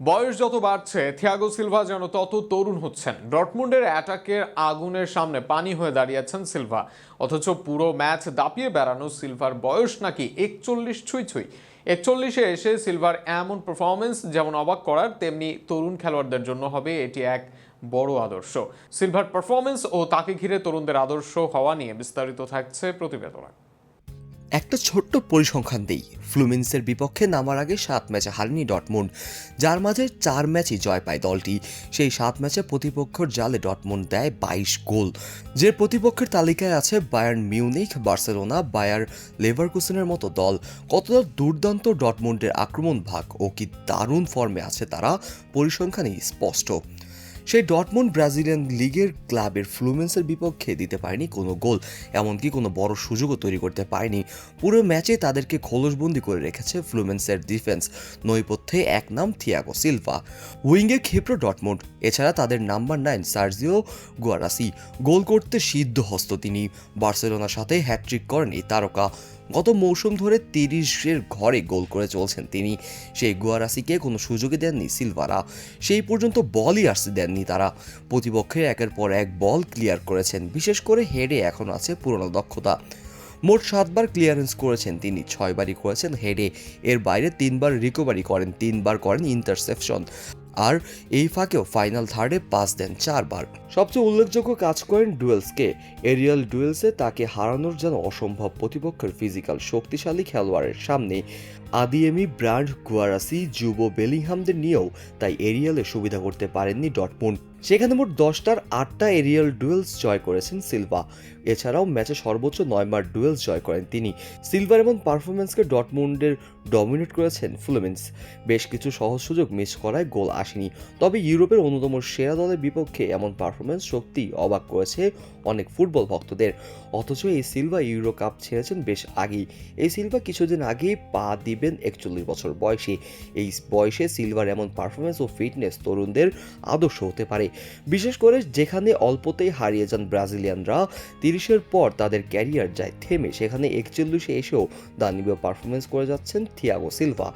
বয়স যত বাড়ছে, থিয়াগো সিলভা যেন তত তরুণ হচ্ছেন। ডটমুন্ডের অ্যাটাকের আগুনের সামনে পানি হয়ে দাঁড়িয়েছেন সিলভা। অথচ পুরো ম্যাচ দাপিয়ে বেড়ানো সিলভার বয়স নাকি একচল্লিশ ছুঁই ছুঁই। একচল্লিশে এসে সিলভার এমন পারফরমেন্স যেমন অবাক করার, তেমনি তরুণ খেলোয়াড়দের জন্য হবে এটি এক বড় আদর্শ। সিলভার পারফরমেন্স ও তাকে ঘিরে তরুণদের আদর্শ হওয়া নিয়ে বিস্তারিত থাকছে প্রতিবেদনা। একটা ছোট্ট পরিসংখ্যান দেই। ফ্লুমিন্সের বিপক্ষে নামার আগে সাত ম্যাচে হারেনি ডটমুন্ড। যার মাঝে চার ম্যাচই জয় পায় দলটি। সেই সাত ম্যাচে প্রতিপক্ষর জালে ডটমুন্ড দেয় বাইশ গোল। যে প্রতিপক্ষের তালিকায় আছে বায়ার্ন মিউনিক বার্সেলোনা বায়ার লেভারকুসেনের মতো দল। কতটা দুর্দান্ত ডটমুন্ডের আক্রমণ ভাগ ও কি দারুণ ফর্মে আছে তারা? পরিসংখ্যানই স্পষ্ট। সেই ডটমন্ড ব্রাজিলিয়ান লিগের ক্লাবের ফ্লুমেন্সের বিপক্ষে দিতে পারেনি কোনো গোল। এমনকি কোনো বড় সুযোগও তৈরি করতে পারেনি। পুরো ম্যাচে তাদেরকে খোলসবন্দি করে রেখেছে ফ্লুমেন্সের ডিফেন্স, নৈপথ্যে এক নাম থিয়াগো সিলভা। উইঙ্গে ক্ষিপ্র ডটমন্ড, এছাড়া তাদের number nine Sergio Guirassy. Goal করতে সিদ্ধ হস্ত তিনি। বার্সেলোনার সাথে হ্যাট্রিক করেন তারকা। গত মৌসুম ধরে তিরিশের ঘরে গোল করে চলছেন তিনি। সেই গুয়ারাসিকে কোনো সুযোগে দেননি সিলভারা। সেই পর্যন্ত বলই আসতে দেননি তারা। প্রতিপক্ষের একের পর এক বল ক্লিয়ার করেছেন। বিশেষ করে হেডে এখন আছে পুরনো দক্ষতা। মোট সাতবার ক্লিয়ারেন্স করেছেন তিনি, ছয়বারই করেছেন হেডে। এর বাইরে তিনবার রিকভারি করেন, তিনবার করেন ইন্টারসেপশন। আর এই ফাঁকেও ফাইনাল থার্ডে পাস দেন চারবার। সবচেয়ে উল্লেখযোগ্য কাজ করেন ডুয়েলসকে। এরিয়াল ডুয়েলসে তাকে হারানোর যেন অসম্ভব প্রতিপক্ষের ফিজিক্যাল শক্তিশালী খেলোয়াড়ের সামনে আদিয়েমি ব্র্যান্ড গুয়ারাসি যুব বেলিংহামদের নিয়েও তাই এরিয়ালে সুবিধা করতে পারেননি ডটমুন্ড সেখানে মোট দশটার আটটা এরিয়াল ডুয়েলস জয় করেছেন সিলভা। এছাড়াও ম্যাচে সর্বোচ্চ নয়বার ডুয়েলস জয় করেন তিনি। সিলভার এমন পারফরমেন্সকে ডটমুন্ডের ডমিনেট করেছেন ফ্লুমেন্স বেশ কিছু সহজ সুযোগ মিস করায় গোল আসেনি। তবে ইউরোপের অন্যতম সেরা দলের বিপক্ষে এমন পারফরমেন্স সত্যি অবাক করেছে অনেক ফুটবল ভক্তদের। অথচ এই সিলভা ইউরো কাপ ছেড়েছেন বেশ আগেই। এই সিলভা কিছুদিন আগেই পা দিবেন একচল্লিশ বছর বয়সে। এই বয়সে সিলভার এমন পারফরমেন্স ও ফিটনেস তরুণদের আদর্শ হতে পারে। বিশেষ করে যেখানে অল্পতেই হারিয়ে যান ব্রাজিলিয়ানরা, তিরিশের পর তাদের ক্যারিয়ার যায় থেমে। সেখানে একচল্লিশে এসেও দানবীয় পারফরমেন্স করে যাচ্ছেন থিয়াগো সিলভা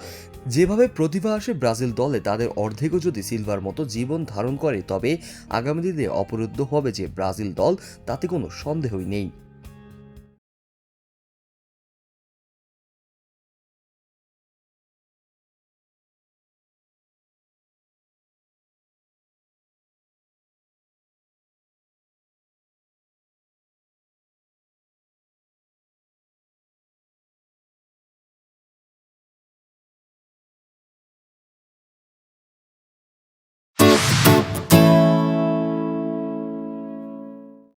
যেভাবে প্রতিভা আসে ব্রাজিল দলে, তাদের অর্ধেকও যদি সিলভার মতো জীবন ধারণ করে, তবে আগামী দিনে অপরুদ্ধ হবে যে ব্রাজিল দল, তাতে কোনো সন্দেহই নেই।